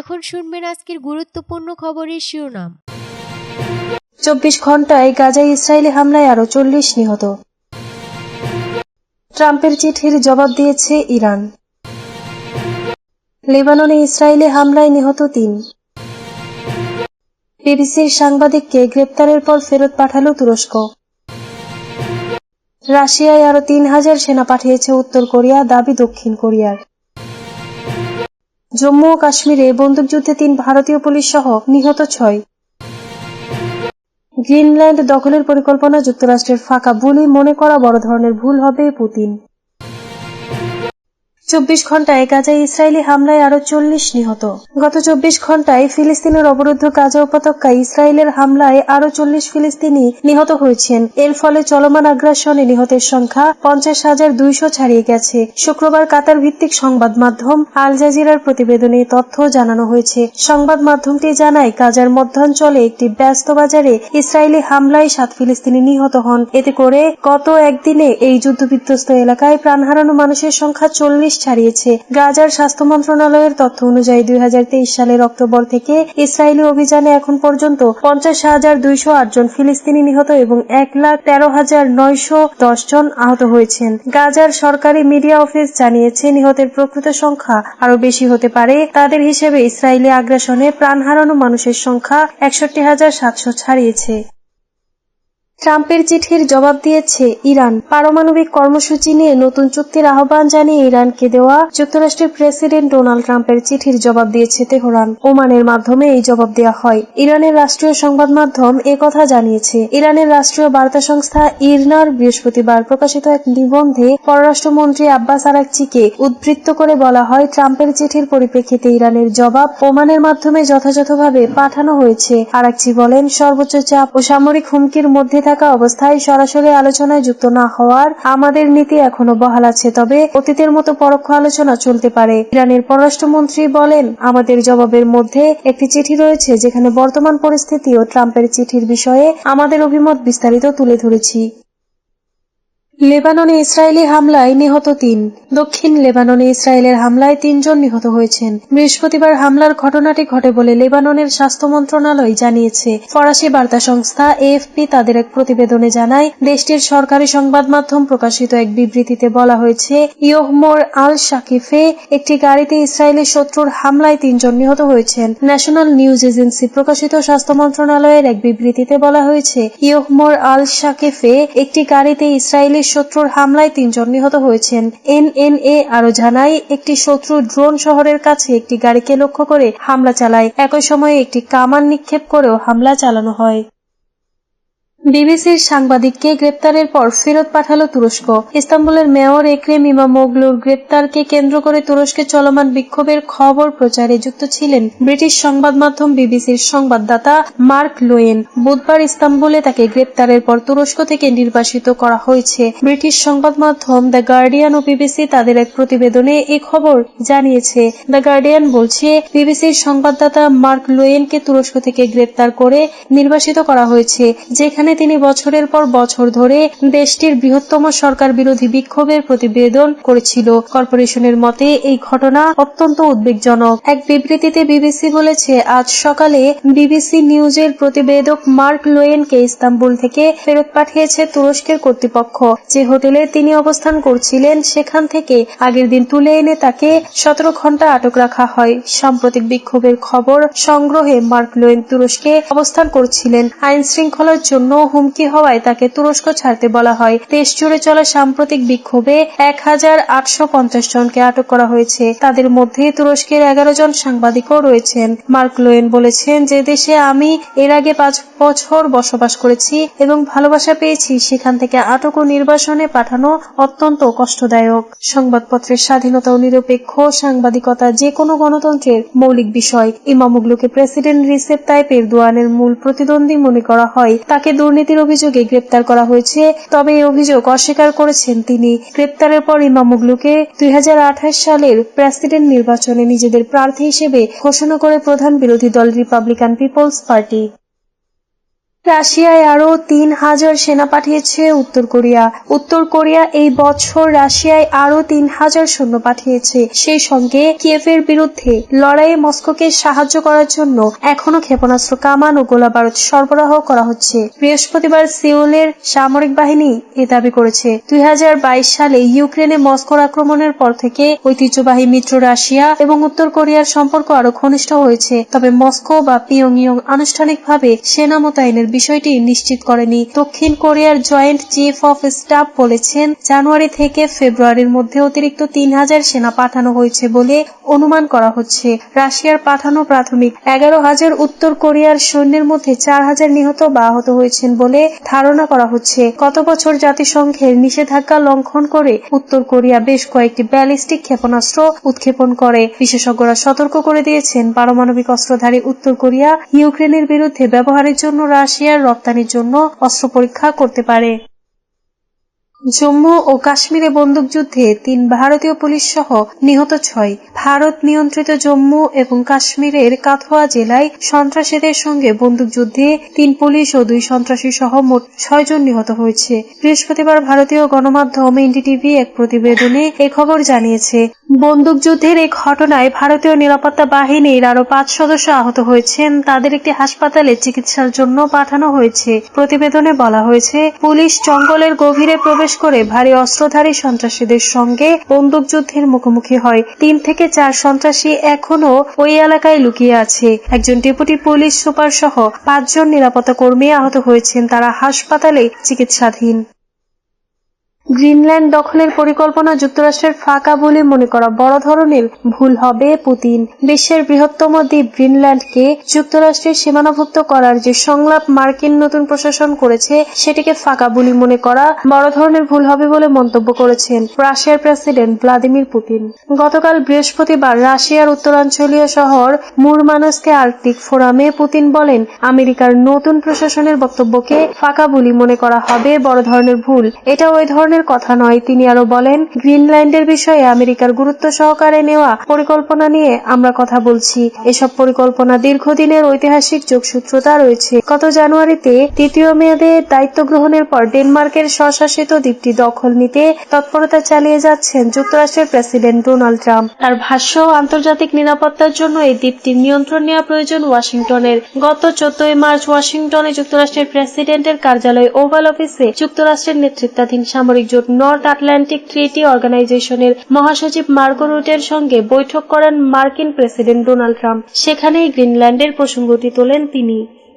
এখন শুনবেন আজকের গুরুত্বপূর্ণ খবরের শিরোনাম। চব্বিশ ঘন্টায় গাজায় ইসরায়েলি হামলায় আরও চল্লিশ নিহত। ট্রাম্পের চিঠির জবাব দিয়েছে ইরান। লেবাননে ইসরায়েলি হামলায় নিহত তিন। বিবিসির সাংবাদিককে গ্রেপ্তারের পর ফেরত পাঠালো তুরস্ক। রাশিয়ায় আরও তিন হাজার সেনা পাঠিয়েছে উত্তর কোরিয়া, দাবি দক্ষিণ কোরিয়ার। জম্মু ও কাশ্মীরে বন্দুকযুদ্ধে তিন ভারতীয় পুলিশ সহ নিহত ছয়। গ্রিনল্যান্ড দখলের পরিকল্পনা যুক্তরাষ্ট্রের ফাঁকা বলে মনে করা বড় ধরনের ভুল হবে পুতিন। চব্বিশ ঘন্টায় গাজায় ইসরায়েলি হামলায় আরও চল্লিশ নিহত। গত চব্বিশ ঘন্টায় ফিলিস্তিনের অবরুদ্ধ গাজা উপত্যকায় ইসরায়েলের হামলায় আরও চল্লিশ ফিলিস্তিনি নিহত হয়েছেন। এর ফলে চলমান আগ্রাসনে নিহতের সংখ্যা পঞ্চাশ হাজার দুইশো ছাড়িয়ে গেছে। শুক্রবার কাতার ভিত্তিক সংবাদ মাধ্যম আল জাজিরার প্রতিবেদনে তথ্য জানানো হয়েছে। সংবাদ মাধ্যমটি জানায়, গাজার মধ্যাঞ্চলে একটি ব্যস্ত বাজারে ইসরায়েলি হামলায় সাত ফিলিস্তিনি নিহত হন। এতে করে গত একদিনে এই যুদ্ধবিধ্বস্ত এলাকায় প্রাণ হারানো মানুষের সংখ্যা চল্লিশ ছাড়িয়েছে। গাজার স্বাস্থ্য মন্ত্রণালয়ের তথ্য অনুযায়ী দুই সালের অক্টোবর থেকে ইসরায়েলি অভিযানে এখন পর্যন্ত পঞ্চাশ হাজার দুইশো জন ফিলিস্তিনি নিহত এবং এক লাখ তেরো হাজার নয়শো দশ জন আহত হয়েছেন। গাজার সরকারি মিডিয়া অফিস জানিয়েছে, নিহতের প্রকৃত সংখ্যা আরও বেশি হতে পারে। তাদের হিসেবে ইসরায়েলি আগ্রাসনে প্রাণ হারানো মানুষের সংখ্যা একষট্টি হাজার সাতশো ছাড়িয়েছে। ট্রাম্পের চিঠির জবাব দিয়েছে ইরান। পারমাণবিক কর্মসূচি নিয়ে নতুন চুক্তির আহ্বান জানিয়ে ইরানকে দেওয়া যুক্তরাষ্ট্রের প্রেসিডেন্ট ডোনাল্ড ট্রাম্পের চিঠির জবাব দিয়েছে তেহরান। ওমানের মাধ্যমে এই জবাব দেওয়া হয়। ইরানের রাষ্ট্রীয় সংবাদ মাধ্যম কথা জানিয়েছে। ইরানের রাষ্ট্রীয় বার্তা সংস্থা ইরনার বৃহস্পতিবার প্রকাশিত এক নিবন্ধে পররাষ্ট্রমন্ত্রী আব্বাস আরাকচিকে উদ্বৃত্ত করে বলা হয়, ট্রাম্পের চিঠির পরিপ্রেক্ষিতে ইরানের জবাব ওমানের মাধ্যমে যথাযথভাবে পাঠানো হয়েছে। আরাকচি বলেন, সর্বোচ্চ চাপ ও সামরিক হুমকির মধ্যে থাকা অবস্থায় সরাসরি আলোচনায় যুক্ত না হওয়ার আমাদের নীতি এখনও বহাল আছে। তবে অতীতের মতো পরোক্ষ আলোচনা চলতে পারে। ইরানের পররাষ্ট্রমন্ত্রী বলেন, আমাদের জবাবের মধ্যে একটি চিঠি রয়েছে যেখানে বর্তমান পরিস্থিতি ও ট্রাম্পের চিঠির বিষয়ে আমাদের অভিমত বিস্তারিত তুলে ধরেছি। লেবাননে ইসরায়েলি হামলায় নিহত তিন। দক্ষিণ লেবাননে ইসরায়েলের হামলায় তিনজন নিহত হয়েছেন। বৃহস্পতিবার হামলার ঘটনাটি ঘটে বলে লেবাননের স্বাস্থ্য মন্ত্রণালয় জানিয়েছে। ফরাসি বার্তা সংস্থা এএফপি তাদের এক প্রতিবেদনে জানায়, দেশটির সরকারি সংবাদ মাধ্যম প্রকাশিত এক বিবৃতিতে বলা হয়েছে, ইয়োহমোর আল শাকিফে একটি গাড়িতে ইসরায়েলি শত্রুর হামলায় তিনজন নিহত হয়েছেন। ন্যাশনাল নিউজ এজেন্সি প্রকাশিত স্বাস্থ্য মন্ত্রণালয়ের এক বিবৃতিতে বলা হয়েছে, ইয়োহমোর আল শাকিফে একটি গাড়িতে ইসরায়েলি শত্রুর হামলায় তিনজন নিহত হয়েছেন। এনএনএ আরও জানায়, একটি শত্রু ড্রোন শহরের কাছে একটি গাড়িকে লক্ষ্য করে হামলা চালায়। একই সময়ে একটি কামান নিক্ষেপ করেও হামলা চালানো হয়। বিবিসির সাংবাদিককে গ্রেপ্তারের পর ফেরত পাঠালো তুরস্ক। ইস্তাম্বুলের মেয়র একরেম ইমামোগলুর গ্রেপ্তারকে কেন্দ্র করে তুরস্কে চলমান বিক্ষোভের খবর প্রচারে যুক্ত ছিলেন ব্রিটিশ সংবাদ মাধ্যম বিবিসির সংবাদদাতা মার্ক লোয়েন। বুধবার ইস্তাম্বুলে তাকে গ্রেপ্তারের পর তুরস্ক থেকে নির্বাসিত করা হয়েছে। ব্রিটিশ সংবাদ মাধ্যম দ্য গার্ডিয়ান ও বিবিসি তাদের এক প্রতিবেদনে এই খবর জানিয়েছে। দ্য গার্ডিয়ান বলছে, বিবিসির সংবাদদাতা মার্ক লোয়েনকে তুরস্ক থেকে গ্রেপ্তার করে নির্বাসিত করা হয়েছে, যেখানে তিনি বছরের পর বছর ধরে দেশটির বৃহত্তম সরকার বিরোধী বিক্ষোভের প্রতিবেদন করেছিল। কর্পোরেশনের মতে, এই ঘটনা অত্যন্ত উদ্বেগজনক। এক বিবৃতিতে বিবিসি বলেছে, আজ সকালে বিবিসি নিউজের প্রতিবেদক মার্ক লোয়েনকে ইস্তাম্বুল থেকে ফেরত পাঠিয়েছে তুরস্কের কর্তৃপক্ষ। যে হোটেলে তিনি অবস্থান করছিলেন, সেখান থেকে আগের দিন তুলে এনে তাকে সতেরো ঘণ্টা আটক রাখা হয়। সাম্প্রতিক বিক্ষোভের খবর সংগ্রহে মার্ক লোয়েন তুরস্কে অবস্থান করছিলেন। আইন শৃঙ্খলার জন্য হুমকি হওয়ায় তাকে তুরস্ক ছাড়তে বলা হয়। দেশ জুড়ে চলা সাম্প্রতিক বিক্ষোভে এক হাজার আটশো পঞ্চাশ জনকে আটক করা হয়েছে। তাদের মধ্যে তুরস্কের এগারো জন সাংবাদিকও রয়েছেন। মার্ক লোয়েন বলেছেন যে, দেশে আমি এর আগে পাঁচ বছর বসবাস করেছি এবং ভালোবাসা পেয়েছি। সেখান থেকে আটক ও নির্বাসনে পাঠানো অত্যন্ত কষ্টদায়ক। সংবাদপত্রের স্বাধীনতা ও নিরপেক্ষ সাংবাদিকতা যে কোনো গণতন্ত্রের মৌলিক বিষয়। ইমামুগলুকে প্রেসিডেন্ট রিসেপ তাইপ এরদোয়ানের মূল প্রতিদ্বন্দ্বী মনে করা হয়। তাকে দুর্নীতির অভিযোগে গ্রেপ্তার করা হয়েছে, তবে এই অভিযোগ অস্বীকার করেছেন তিনি। গ্রেপ্তারের পর ইমামুগলুকে দুই হাজার আঠাশ সালের প্রেসিডেন্ট নির্বাচনে নিজেদের প্রার্থী হিসেবে ঘোষণা করে প্রধান বিরোধী দল রিপাবলিকান পিপলস পার্টি। রাশিয়ায় আরও তিন হাজার সেনা পাঠিয়েছে উত্তর কোরিয়া। উত্তর কোরিয়া এই বছর রাশিয়ায় আরও তিন হাজার সৈন্য পাঠিয়েছে। সেই সঙ্গে কিয়েভের বিরুদ্ধে লড়াইয়ে মস্কোকে সাহায্য করার জন্য এখনও ক্ষেপণাস্ত্র, কামান ও গোলাবারুদ সরবরাহ করা হচ্ছে। বৃহস্পতিবার সিউলের সামরিক বাহিনী এ দাবি করেছে। দুই হাজার বাইশ সালে ইউক্রেনে মস্কোর আক্রমণের পর থেকে ঐতিহ্যবাহী মিত্র রাশিয়া এবং উত্তর কোরিয়ার সম্পর্ক আরও ঘনিষ্ঠ হয়েছে। তবে মস্কো বা পিয়ংইয়ং আনুষ্ঠানিকভাবে সেনা মোতায়েনের বিষয়টি নিশ্চিত করেনি। দক্ষিণ কোরিয়ার জয়েন্ট চিফ অফ স্টাফ বলেছেন, জানুয়ারি থেকে ফেব্রুয়ারির মধ্যে অতিরিক্ত তিন হাজার সেনা পাঠানো হয়েছে বলে অনুমান করা হচ্ছে। রাশিয়ার পাঠানো প্রাথমিক এগারো হাজার, উত্তর কোরিয়ার সৈন্যের মধ্যে চার হাজার নিহত বা আহত হয়েছেন বলে ধারণা করা হচ্ছে। গত বছর জাতিসংঘের নিষেধাজ্ঞা লঙ্ঘন করে উত্তর কোরিয়া বেশ কয়েকটি ব্যালিস্টিক ক্ষেপণাস্ত্র উৎক্ষেপণ করে। বিশেষজ্ঞরা সতর্ক করে দিয়েছেন, পারমাণবিক অস্ত্রধারী উত্তর কোরিয়া ইউক্রেনের বিরুদ্ধে ব্যবহারের জন্য রাশিয়ার রপ্তানির জন্য অস্ত্র পরীক্ষা করতে পারে। জম্মু ও কাশ্মীরে বন্দুকযুদ্ধে তিন ভারতীয় পুলিশ সহ নিহত ছয়। ভারত নিয়ন্ত্রিত জম্মু এবং কাশ্মীরের কাথুয়া জেলায় সন্ত্রাসীদের সঙ্গে বন্দুকযুদ্ধে তিন পুলিশ ও দুই সন্ত্রাসী সহ মোট ছয়জন নিহত হয়েছে। বৃহস্পতিবার ভারতীয় গণমাধ্যম এনডিটিভি এক প্রতিবেদনে এ খবর জানিয়েছে বন্দুকযুদ্ধের এই ঘটনায় ভারতীয় নিরাপত্তা বাহিনীর আরও পাঁচ সদস্য আহত হয়েছেন। তাদের একটি হাসপাতালে চিকিৎসার জন্য পাঠানো হয়েছে। প্রতিবেদনে বলা হয়েছে, পুলিশ জঙ্গলের গভীরে প্রবেশ করে ভারী অস্ত্রধারী সন্ত্রাসীদের সঙ্গে বন্দুকযুদ্ধের মুখোমুখি হয়। তিন থেকে চার সন্ত্রাসী এখনও ওই এলাকায় লুকিয়ে আছে। একজন ডেপুটি পুলিশ সুপার সহ পাঁচজন নিরাপত্তা কর্মী আহত হয়েছেন। তারা হাসপাতালে চিকিৎসাধীন। গ্রিনল্যান্ড দখলের পরিকল্পনা যুক্তরাষ্ট্রের ফাঁকা বলে মনে করা বড় ধরনের ভুল হবে পুতিন। বিশ্বের বৃহত্তম দ্বীপ গ্রিনল্যান্ডকে যুক্তরাষ্ট্রের সীমানাভুক্ত করার যে সংলাপ মার্কিন নতুন প্রশাসন করেছে, সেটিকে ফাঁকা বলি মনে করা বড় ধরনের ভুল হবে বলে মন্তব্য করেছেন রাশিয়ার প্রেসিডেন্ট ভ্লাদিমির পুতিন। গতকাল বৃহস্পতিবার রাশিয়ার উত্তরাঞ্চলীয় শহর মুরমানস্কে আর্কটিক ফোরামে পুতিন বলেন, আমেরিকার নতুন প্রশাসনের বক্তব্যকে ফাঁকা বলি মনে করা হবে বড় ধরনের ভুল। এটা ওই ধরনের কথা নয়। তিনি আরও বলেন, গ্রিনল্যান্ডের বিষয়ে আমেরিকার গুরুত্ব সহকারে নেওয়া পরিকল্পনা নিয়ে আমরা কথা বলছি। এসব পরিকল্পনা দীর্ঘদিনের ঐতিহাসিক যোগসূত্রতা রয়েছে। গত জানুয়ারিতে তৃতীয় মেয়াদে দায়িত্ব গ্রহণের পর ডেনমার্কের স্বশাসিত দ্বীপটি দখল নিতে তৎপরতা চালিয়ে যাচ্ছেন যুক্তরাষ্ট্রের প্রেসিডেন্ট ডোনাল্ড ট্রাম্প। তার ভাষ্য, আন্তর্জাতিক নিরাপত্তার জন্য এই দ্বীপটির নিয়ন্ত্রণ নেওয়া প্রয়োজন ওয়াশিংটনের। গত চোদ্দই মার্চ ওয়াশিংটনে যুক্তরাষ্ট্রের প্রেসিডেন্টের কার্যালয় ওভাল অফিসে যুক্তরাষ্ট্রের নেতৃত্বাধীন সামরিক জোট নর্থ আটলান্টিক ট্রিটি অর্গানাইজেশনের মহাসচিব মার্কো রুটের সঙ্গে বৈঠক করেন মার্কিন প্রেসিডেন্ট ডোনাল্ড ট্রাম্প। সেখানেই গ্রিনল্যান্ডের প্রসঙ্গটি তোলেন তিনি।